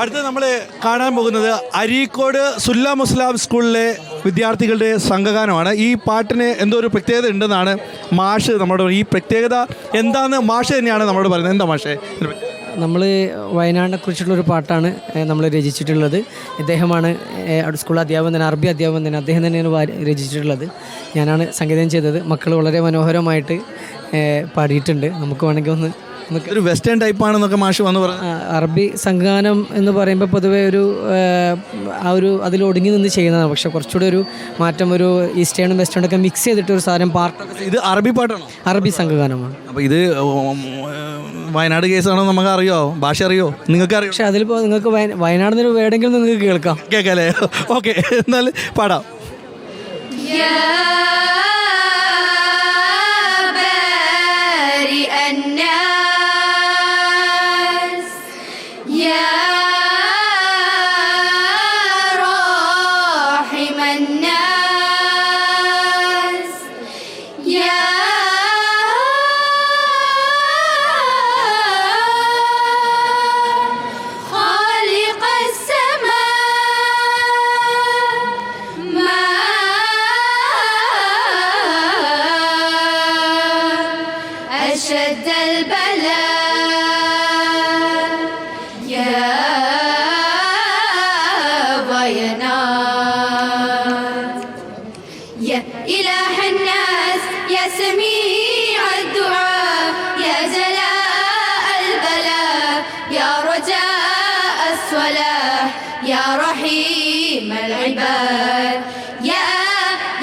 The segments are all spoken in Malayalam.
അടുത്ത് നമ്മൾ കാണാൻ പോകുന്നത് അരീക്കോട് സുല്ല മുസ്ലാം സ്കൂളിലെ വിദ്യാർത്ഥികളുടെ സംഘഗാനമാണ്. ഈ പാട്ടിന് എന്തോ ഒരു പ്രത്യേകത ഉണ്ടെന്നാണ് മാഷ് നമ്മുടെ ഈ പ്രത്യേകത എന്താണെന്ന് മാഷ് തന്നെയാണ് നമ്മളോട് പറയുന്നത്. എന്താ മാഷേ? നമ്മൾ വയനാടിനെ കുറിച്ചുള്ള ഒരു പാട്ടാണ് നമ്മൾ രചിച്ചിട്ടുള്ളത്. ഇദ്ദേഹമാണ് സ്കൂൾ അധ്യാപകൻ തന്നെ അറബി അധ്യാപകൻ തന്നെ അദ്ദേഹം തന്നെയാണ് രചിച്ചിട്ടുള്ളത്. ഞാനാണ് സംഗീതം ചെയ്തത്. മക്കൾ വളരെ മനോഹരമായിട്ട് പാടിയിട്ടുണ്ട്. നമുക്ക് വേണമെങ്കിൽ ഒന്ന് ഒരു വെസ്റ്റേൺ ടൈപ്പാണെന്നൊക്കെ മാഷ് വന്ന് പറഞ്ഞു അറബി സംഗാനം എന്ന് പറയുമ്പോൾ പൊതുവേ ഒരു ആ ഒരു അതിൽ ഒടുങ്ങി നിന്ന് ചെയ്യുന്നതാണ്. പക്ഷേ കുറച്ചുകൂടി ഒരു മാറ്റം ഒരു ഈസ്റ്റേണും വെസ്റ്റേണും ഒക്കെ മിക്സ് ചെയ്തിട്ട് ഒരു സാധനം പാർട്ട് ഇത് അറബി പാട്ടാണോ? അറബി സംഘഗാനമാണ്. അപ്പോൾ ഇത് വയനാട് കേസാണോ നമുക്ക് അറിയോ ഭാഷ അറിയോ? നിങ്ങൾക്ക് അറിയോ പക്ഷേ അതിലിപ്പോൾ നിങ്ങൾക്ക് വയ- വയനാട് നിന്ന് വേണമെങ്കിലും നിങ്ങൾക്ക് കേൾക്കാം. കേൾക്കാം അല്ലേ? ഓക്കെ എന്നാൽ പാടാം. يا إله الناس يا سميع الدعاء يا جلاء البلاء يا رجاء الصلاح يا رحيم العباد. يا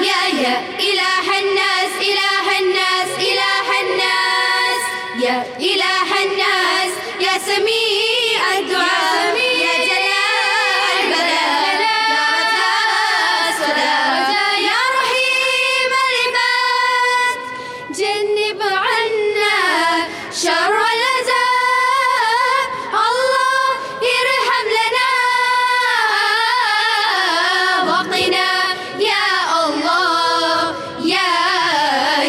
يا يا إله الناس إله الناس إله الناس. يا إله الناس يا سميع الدعاء. جنب عنا شر الأذى الله يرحم لنا وقنا يا الله يا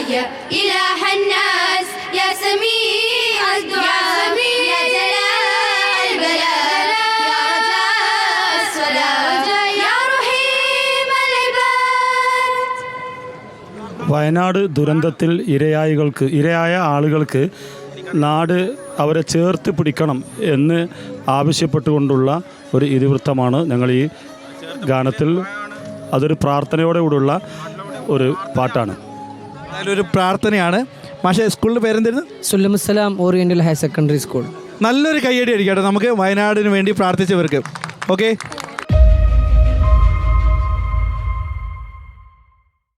يا إله الناس يا سميع الدعاء. വയനാട് ദുരന്തത്തിൽ ഇരയായികൾക്ക് ഇരയായ ആളുകൾക്ക് നാട് അവരെ ചേർത്ത് പിടിക്കണം എന്ന് ആവശ്യപ്പെട്ടുകൊണ്ടുള്ള ഒരു ഇതിവൃത്തമാണ് ഞങ്ങൾ ഈ ഗാനത്തിൽ അതൊരു പ്രാർത്ഥനയോടെ കൂടെയുള്ള ഒരു പാട്ടാണ്. ഒരു പ്രാർത്ഥനയാണ്. മാഷെ സ്കൂളിന്റെ പേരെന്തായിരുന്നു? Sullamussalam oriental higher secondary school. നല്ലൊരു കയ്യടി അടിക്കട്ടെ നമുക്ക് വയനാടിന് വേണ്ടി പ്രാർത്ഥിച്ചവർക്ക്. ഓക്കെ?